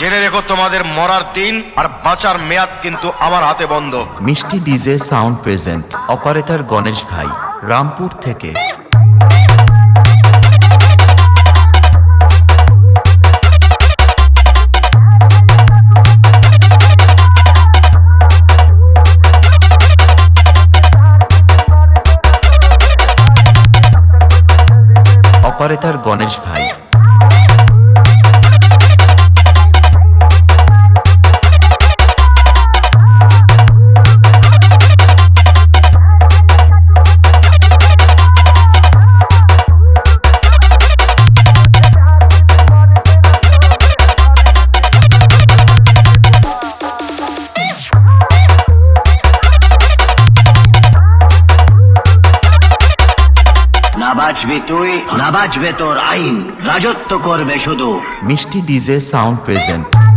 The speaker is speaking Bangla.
জেনে রেখো, তোমাদের মরার দিন আর বাঁচার মেয়াদ কিন্তু আমার হাতে বন্ধ। Mishti DJ sound present, operator Ganesh ভাই, রামপুর থেকে। অপারেটর গণেশ ভাই না তুই বাঁচবে তোর আইন। রাজত্ব করবে শুধু। মিষ্টি ডিজে সাউন্ড প্রেজেন্ট।